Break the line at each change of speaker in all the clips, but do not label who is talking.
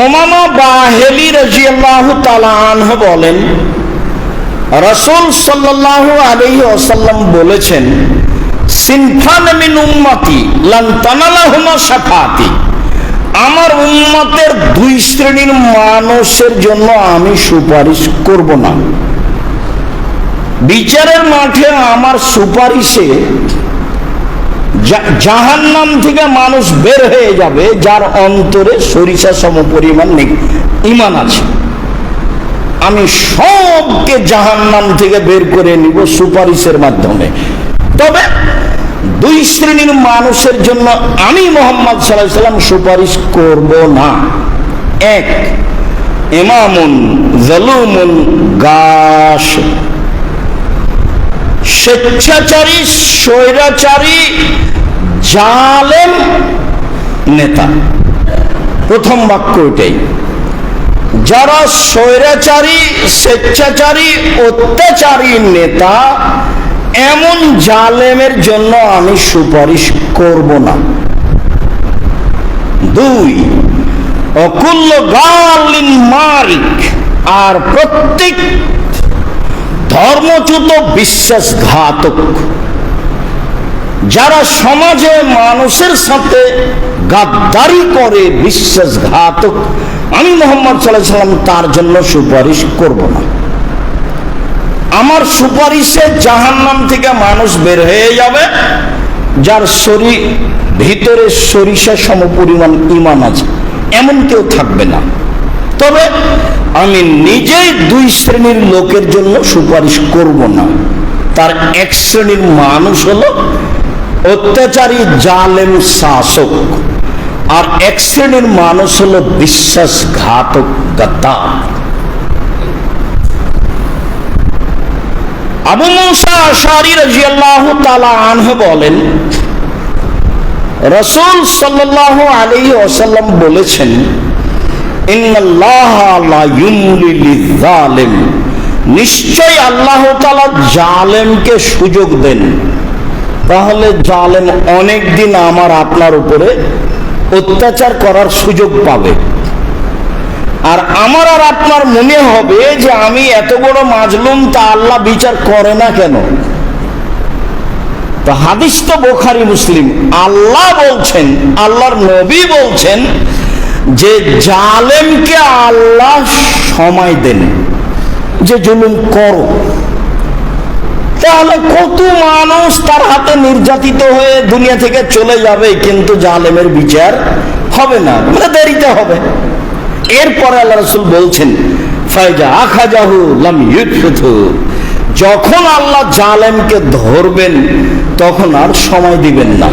ওমামা বাহেলি রাজিয়াল্লাহু তাআলা আনহু বলেন, রাসূল সাল্লাল্লাহু আলাইহি ওয়াসাল্লাম বলেছেন, সিনফান মিন উম্মতি লান তানালাহুমা শাফাতি আমার উম্মতের দুই শ্রেণির মানুষের জন্য আমি সুপারিশ করব না। বিচারের মাঠে আমার সুপারিশে জাহান্নাম থেকে মানুষ বের হয়ে যাবে, যার অন্তরে সরিষা সম পরিমাণ নেই ইমান আছে। আমি সবকে জাহান্নাম থেকে বের করে নিব সুপারিশের মাধ্যমে। তবে দুই শ্রেণির মানুষের জন্য আমি মোহাম্মদ সাল্লাহ সুপারিশ করব না। এক এমামুন জালুমুন, গাশ। স্বেচ্ছাচারী, স্বৈরাচারী, জালেম নেতা। প্রথম বাক্য এটাই। যারা স্বৈরাচারী, স্বেচ্ছাচারী, অত্যাচারী নেতা, এমন জালেমের জন্য আমি সুপারিশ করব না। দুই, অকুল্য গালিন মারিক, আর প্রত্যেক ধর্মচ্যুত বিশ্বাসঘাতক। যারা সমাজে মানুষের সাথে গাদ্দারি করে বিশ্বাসঘাতক, আমি মোহাম্মদ সাল্লাম তার জন্য সুপারিশ করব না। আমার সুপারিশে জাহান্নাম থেকে মানুষ বের হয়ে যাবে, যার শরীর, ভিতরে সরিষা সম পরিমাণ ইমান আছে, এমন কেউ থাকবে না। তবে আমি নিজেই দুই শ্রেণির লোকের জন্য সুপারিশ করব না। তার এক শ্রেণির মানুষ হলো অত্যাচারী, জালেম, শাসক। আর এক শ্রেণির মানুষ হলো বিশ্বাসঘাতক, গাদ্দার। আবু মুসা আশারি রাজিয়াল্লাহু তাআলা আনহু বলেন, রাসূল সাল্লাল্লাহু আলাইহি ওয়াসাল্লাম বলেছেন নিশ্চয় আল্লাহ তাআলা জালেমকে সুযোগ দেন। তাহলে জালেম অনেক দিন আমার আপনার উপরে অত্যাচার করার সুযোগ পাবে। আর আমার আর আপনার মনে হবে যে আমি এত বড় মাজলুম, তা আল্লাহ বিচার করে না কেন? তো হাদিস তো বোখারি, মুসলিম। আল্লাহ বলছেন, আল্লাহর নবী বলছেন যে জালেমকে আল্লাহ সময় দেন, যে জুলুম করো, তাহলে কত মানুষ তার হাতে নির্যাতিত হয়ে দুনিয়া থেকে চলে যাবে, কিন্তু জালেমের বিচার হবে না মানে দেরিতে হবে। এরপরে আল্লাহ রসুল বলছেন, ফাইজা আখাজাহু লাম যখন আল্লাহ জালেমকে ধরবেন, তখন আর সময় দিবেন না।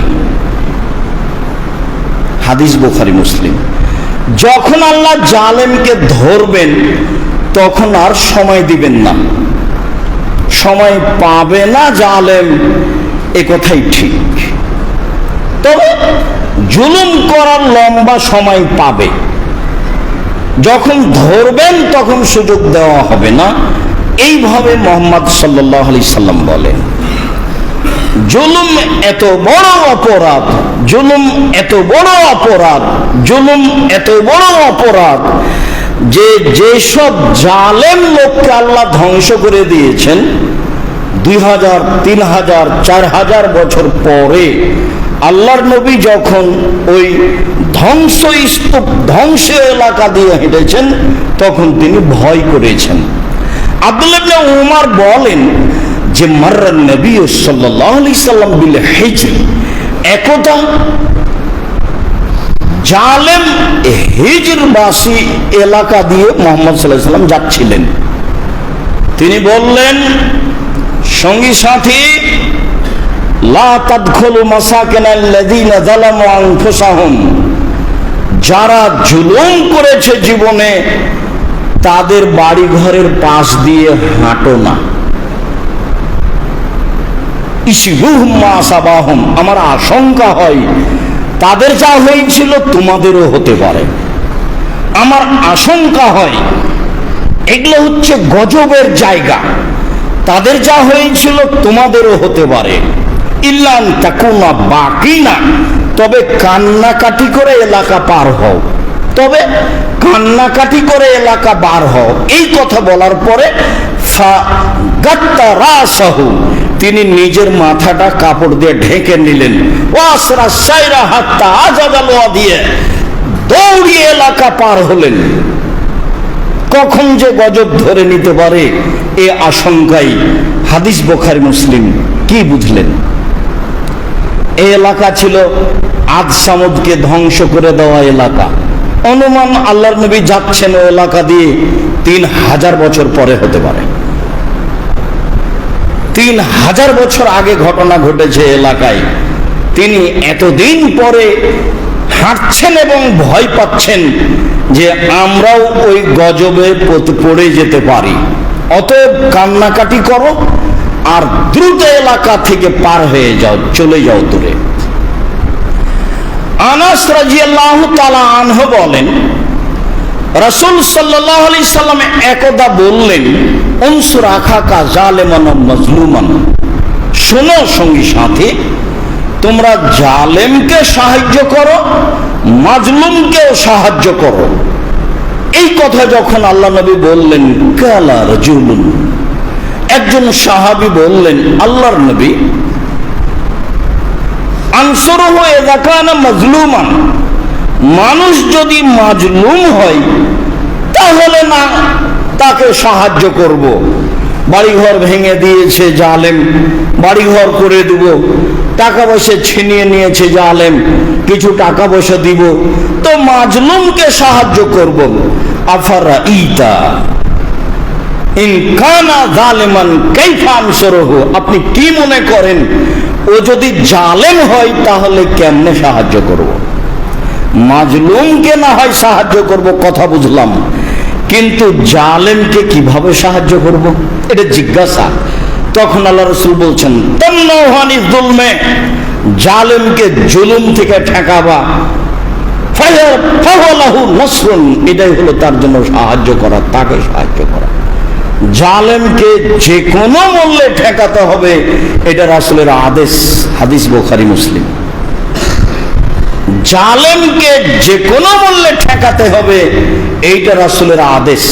হাদিস বুখারি, মুসলিম। যখন আল্লাহ জালেমকে ধরবেন, তখন আর সময় দিবেন না। সময় পাবে না জালেম, এ কথাই ঠিক। তবে জুলুম করার লম্বা সময় পাবে। যখন ধরবেন, তখন সুযোগ দেওয়া হবে না। এইভাবে মোহাম্মদ সাল্লাহ আলি সাল্লাম বলেন। জুলুম এত বড় অপরাধ, জুলুম এত বড় অপরাধ, জুলুম এত বড় অপরাধ যে যেসব জালেম লোককে আল্লাহ ধ্বংস করে দিয়েছেন, দুই হাজার, তিন হাজার, চার হাজার বছর পরে আল্লাহর নবী যখন ওই ধ্বংস স্তূপ, ধ্বংস এলাকা দিয়ে হেঁটেছেন, তখন তিনি ভয় করেছেন। আব্দুল্লাহ উমার বলেন যে মার্রা নবী সাল্লাহ সাল্লাম বিলে হেজে একদা জালেম হিজরবাসী এলাকা দিয়ে মোহাম্মদ সাল্লাহ সাল্লাম যাচ্ছিলেন। তিনি বললেন, সঙ্গী সাথী যারা জুলুম করেছে জীবনে, তাদের বাড়ি ঘরের পাশ দিয়ে হাঁটো না। আমার আশঙ্কা হয় তাদের যা হয়েছিল তোমাদেরও হতে পারে। আমার আশঙ্কা হয় এগুলো হচ্ছে গজবের জায়গা তাদের যা হয়েছিল তোমাদেরও হতে পারে। ইল্লান তাকুনা বাকি না তবে কান্নাকাটি করে এলাকা পার হও। তবে কান্নাকাটি করে এলাকা বার হও। এই কথা বলার পরে গাত্তা রাসাহু, তিনি নিজের মাথাটা কাপড় দিয়ে ঢেকে নিলেন। দিয়ে দৌড়িয়ে এলাকা পার হলেন। কখন যে গজব ধরে নিতে পারে এ আশঙ্কাই হাদিস বোখারি মুসলিম কি বুঝলেন? এই এলাকা ছিল আদ সামুদকে ধ্বংস করে দেওয়া এলাকা। অনুমান আল্লাহর নবী যাচ্ছেন ও এলাকা দিয়ে তিন হাজার বছর পরে হতে পারে। তিন হাজার বছর আগে ঘটনা ঘটেছে এলাকায়। তিনি এতদিন পরে হাঁটছেন এবং ভয় পাচ্ছেন যে আমরাও ওই গজবে পড়ে যেতে পারি। অতএব কান্নাকাটি করো আর দ্রুত এলাকা থেকে পার হয়ে যাও, চলে যাও দূরে। আনাস রাজিয়াল্লাহু তাআলা আনহু বলেন, রাসূল সাল্লাল্লাহু আলাইহি সাল্লাম একদা বললেন উনসুর আখাকা জালেমান ও মাজলুমান। শোনো সঙ্গী সাথী, তোমরা জালেমকে সাহায্য করো, মাজলুমকেও সাহায্য করো। এই কথা যখন আল্লাহ নবী বললেন, কালা রাজুলুন একজন সাহাবী বললেন, আল্লাহর নবী, আনসরহ এদাকানা মাজলুমান, মানুষ যদি মাজলুম হয়, তাহলে না তাকে সাহায্য করব। বাড়িঘর ভেঙে দিয়েছে জালেম, বাড়িঘর করে দিব। টাকা পয়সা ছিনিয়ে নিয়েছে জালেম, কিছু টাকা পয়সা দিব। তো মাজলুমকে সাহায্য করব। আফারা আনসরহু। আপনি কি মনে করেন, ও যদি জালেম হয় তাহলে কেমনে সাহায্য করব? মাজলুমকে না হয় সাহায্য করব, কথা বুঝলাম। কিন্তু জালেমকে কীভাবে সাহায্য করব? এটা জিজ্ঞাসা। তখন আল্লাহ রসুল বলছেন তন্নহানি জুলমে জালেমকে জুলুম থেকে ঠেকাবা। এটাই হলো তার জন্য সাহায্য করা, তাকে সাহায্য করা। জালেমকে যে কোনো মূল্যে ঠেকাতে হবে, এটা রাসূলের আদেশ, হাদিস বোখারি, মুসলিম। জালেমকে যে কোনো মূল্যে ঠেকাতে হবে, এইটা রাসূলের আদেশ।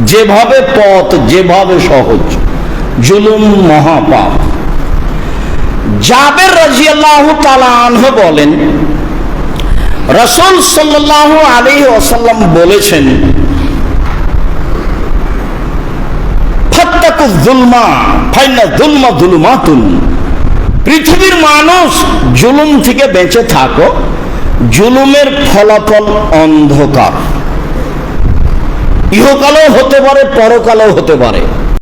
যেভাবে পথ, যেভাবে সহজ। জুলুম মহাপাপ। জাবের রাজিয়াল্লাহু তাআলা আনহু বলেন, রসুল সাল্লাল্লাহু আলাইহি ওয়াসাল্লাম বলেছেন ফাত্তাকু যুলমা ফাইনা যুলমা যুলমাতুন পৃথিবীর মানুষ জুলুম থেকে বেঁচে থাকো, জুলুমের ফলাফল অন্ধকার। ইহকালেও হতে পারে, পরকালেও হতে পারে।